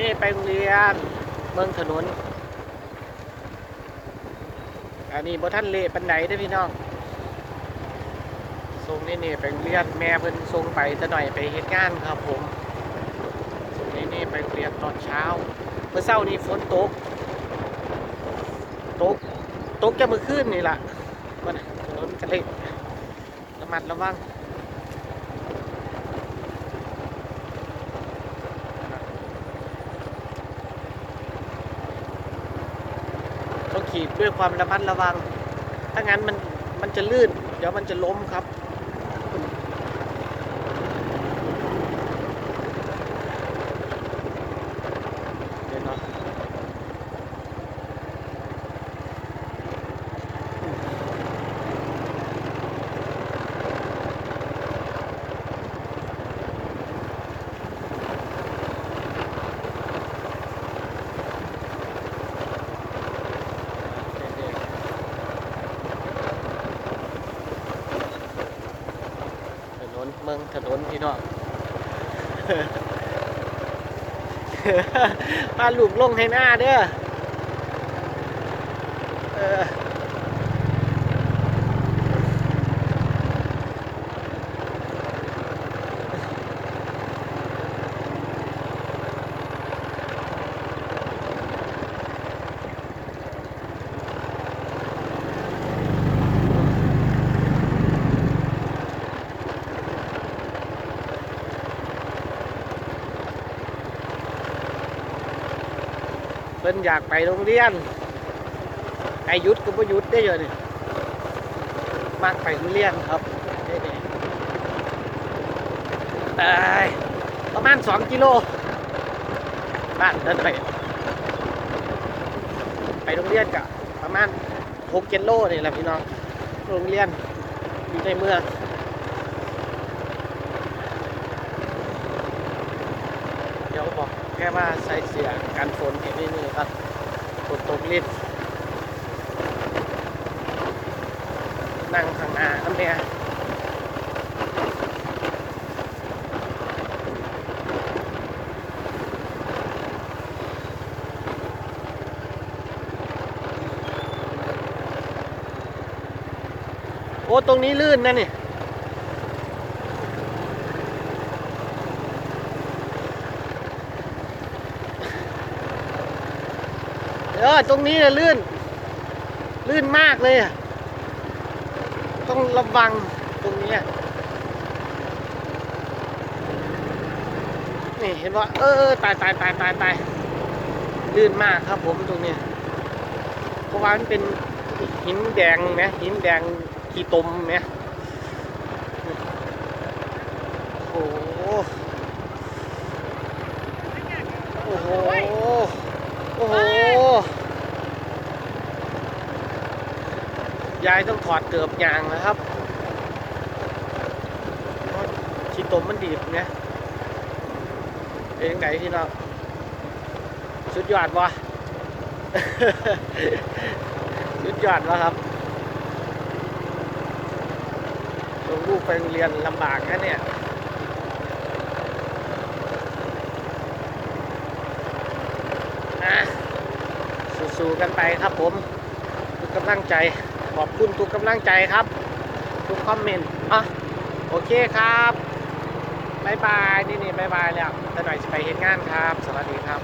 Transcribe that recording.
นี่นี่ไปโรงเรียนเมืองถนน อันนี้บ่ท่านเละปันไดเด้พี่น้องส่งนี่นี่ไปโรงเรียนแม่เพิ่นส่งไปจะหน่อยไปเฮ็ดงานครับผมส่งนี่นี่ไปเรียนตอนเช้า เมื่อเช้านี้ฝนตก ตก ตกจะมือขึ้นนี่ล่ะมันน่ะถนนกระเละระมัดระวัง ต้อง ขี่ด้วยความระมัดระวัง ถ้างั้นมันมันจะลื่น เดี๋ยวมันจะล้มครับ เดี๋ยวเนาะถนน เมืองถนนพี่น้องพาลูกลงให้หน้าเด้อ พิ่นอยากไปโรงเรียนไอยุดก็บ่ยุดได้อเลยนี่มากไปโรงเรียนครับนี่นี่เอ้ยประมาณสองกิโลบ้านเดินไปไปโรงเรียนกะประมาณหกเจ็ดโลนี่แหละพี่น้องโรงเรียนอยู่ในเมืองเดี๋ยวบอก แค่ว่าใส่เสียกันฝนแค่นี้นี่ครับฝนตกลิดนั่งข้างหน้าน้ำเนี่ยโอ้ ตรงนี้ลื่นนะนี่ เออตรงนี้น่ะลื่น ลื่นมากเลยอะต้องระวังตรงนี้นี่เห็นว่า เออตายตายตายตายตายลื่นมากครับผมตรงนี้เพราะว่ามันเป็นหินแดงนะหินแดงขีตมนะโอ้โหโอ้โหโอ้โห ยายต้องถอดเกือบยางนะครับชีตมมันดีดไงเป็นยังไงพี่น้องสุดยอดวะสุดยอดวะครับลงลูกไปโรงเรียนลำบากนะเนี่ยอะสู้ๆกันไปครับผมกำลังใจ ขอบคุณทุกกำลังใจครับ ทุกคอมเมนต์อะโอเคครับบายบายนี่นี่บายบายแล้วแต่หน่อยจะไปเห็นงานครับ สวัสดีครับ